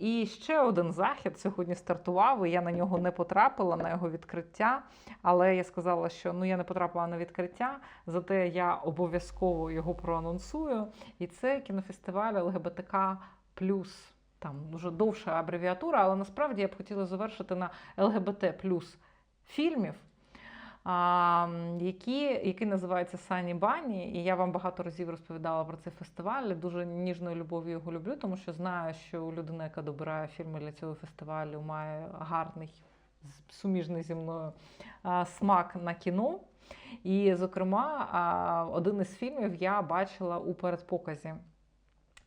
і ще один захід сьогодні стартував. і Я на нього не потрапила на його відкриття. Але я сказала, що ну я не потрапила на відкриття, зате я обов'язково його проанонсую. І це кінофестиваль ЛГБТК плюс. Там дуже довша абревіатура, але насправді я б хотіла завершити на ЛГБТ плюс фільмів які, який називається Сані Бані. І я вам багато разів розповідала про цей фестиваль. Дуже ніжною любов'ю його люблю, тому що знаю, що людина, яка добирає фільми для цього фестивалю, має гарний суміжний зі мною смак на кіно. І, зокрема, один із фільмів я бачила у передпоказі.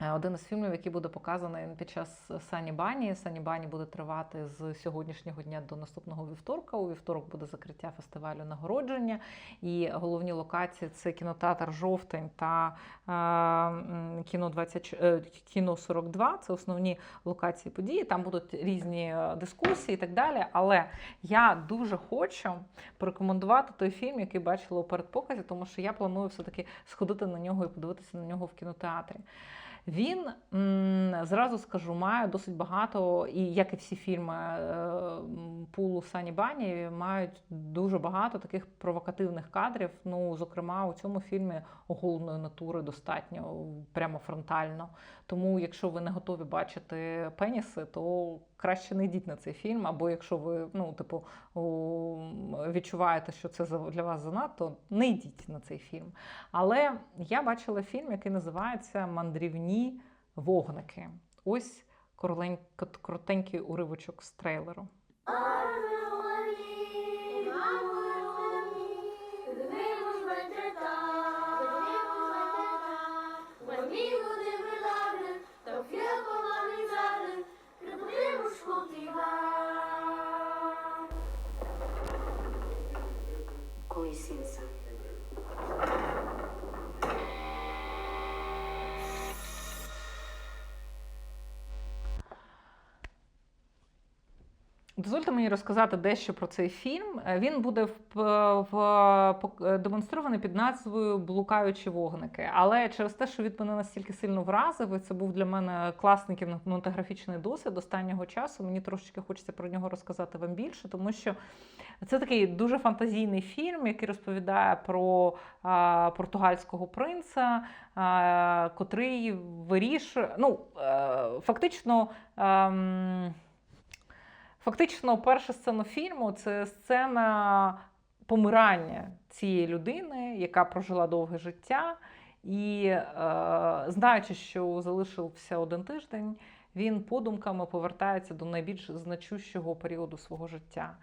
Е, Один із фільмів, який буде показаний під час Сані Бані. Сані Бані буде тривати з сьогоднішнього дня до наступного вівторка. У вівторок буде закриття фестивалю нагородження. І головні локації це кінотеатр Жовтень та е, кіно 20, е, кіно 42. Це основні локації події. Там будуть різні е, дискусії і так далі. Але я дуже хочу порекомендувати той фільм, який бачила у передпоказі, тому що я планую все-таки сходити на нього і подивитися на нього в кінотеатрі. Він зразу скажу, має досить багато, і як і всі фільми е, пулу Сані Бані, мають дуже багато таких провокативних кадрів. Ну, зокрема, у цьому фільмі оголеної натури достатньо прямо фронтально. Тому, якщо ви не готові бачити пеніси, то краще не йдіть на цей фільм. Або якщо ви ну, типу, відчуваєте, що це для вас занадто, не йдіть на цей фільм. Але я бачила фільм, який називається Мандрівні вогники. Ось коротенький уривочок з трейлеру. 欣赏。Дозвольте мені розказати дещо про цей фільм. Е, Він буде в, в, пок- демонстрований під назвою Блукаючі вогники. Але через те, що він мене настільки сильно вразив, і це був для мене класний кінематографічний досвід останнього часу. Мені трошечки хочеться про нього розказати вам більше, тому що це такий дуже фантазійний фільм, який розповідає про а, португальського принца, а, котрий вирішує. Ну, е, фактично. ем, Фактично, перша сцена фільму це сцена помирання цієї людини, яка прожила довге життя, і е, знаючи, що залишився один тиждень, він подумками повертається до найбільш значущого періоду свого життя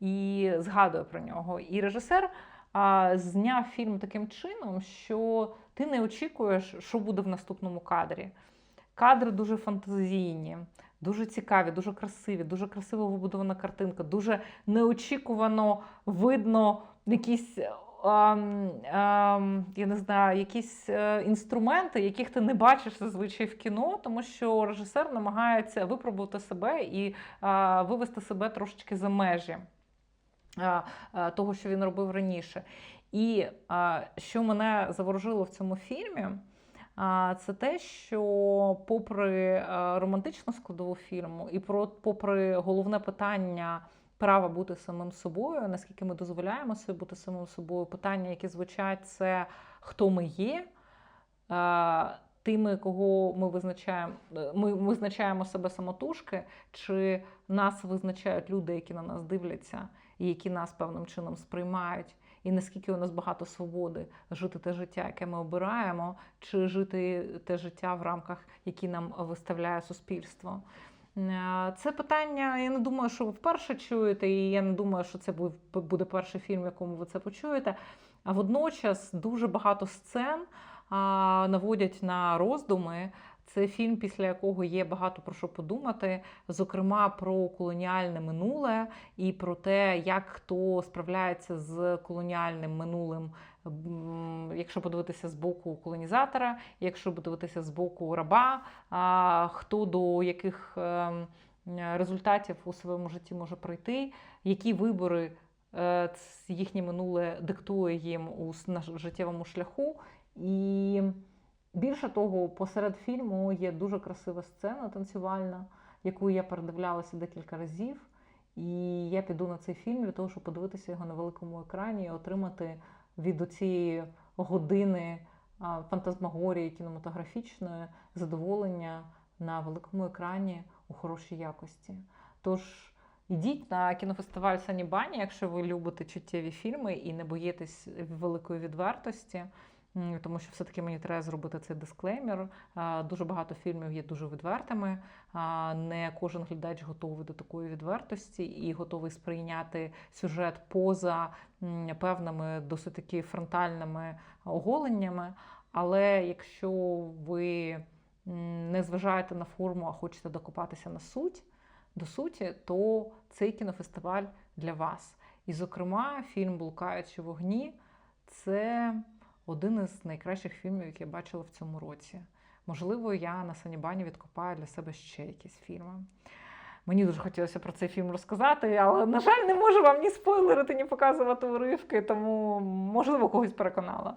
і згадує про нього. І режисер а, зняв фільм таким чином, що ти не очікуєш, що буде в наступному кадрі. Кадри дуже фантазійні, дуже цікаві, дуже красиві, дуже красиво вибудована картинка, дуже неочікувано видно якісь. ем, ем, я не знаю, якісь е, інструменти, яких ти не бачиш зазвичай в кіно, тому що режисер намагається випробувати себе і е, вивести себе трошечки за межі е, е, того, що він робив раніше. І е, що мене заворожило в цьому фільмі, це те, що попри е, романтичну складову фільму, і про попри головне питання права бути самим собою, наскільки ми дозволяємо собі бути самим собою, питання, які звучать, це хто ми є. е, Тими, кого ми визначаємо, е, ми визначаємо себе самотужки, чи нас визначають люди, які на нас дивляться, і які нас певним чином сприймають, і наскільки у нас багато свободи жити те життя, яке ми обираємо, чи жити те життя в рамках, які нам виставляє суспільство. Е, Це питання, я не думаю, що ви вперше чуєте, і я не думаю, що це буде перший фільм, в якому ви це почуєте. А водночас дуже багато сцен наводять на роздуми. Це фільм, після якого є багато про що подумати, зокрема про колоніальне минуле і про те, як хто справляється з колоніальним минулим, якщо подивитися з боку колонізатора, якщо подивитися з боку раба, хто до яких ем, результатів у своєму житті може прийти, які вибори е, їхнє минуле диктує їм у життєвому шляху. І більше того, посеред фільму є дуже красива сцена танцювальна, яку я передивлялася декілька разів. І я піду на цей фільм для того, щоб подивитися його на великому екрані і отримати від цієї години фантазмагорії кінематографічної задоволення на великому екрані у хорошій якості. Тож ідіть на кінофестиваль Санібані, якщо ви любите чуттєві фільми і не боїтесь великої відвертості. Тому що все-таки мені треба зробити цей дисклеймер. Дуже багато фільмів є дуже відвертими. Не кожен глядач готовий до такої відвертості і готовий сприйняти сюжет поза певними досить таки фронтальними оголеннями. Але якщо ви не зважаєте на форму, а хочете докопатися на суть, до суті, то цей кінофестиваль для вас. І, зокрема, фільм Блукаючі вогні це один із найкращих фільмів, які я бачила в цьому році. Можливо, я на Санібані відкопаю для себе ще якісь фільми. Мені дуже хотілося про цей фільм розказати, але, на жаль, не можу вам ні спойлерити, ні показувати уривки, тому, можливо, когось переконала.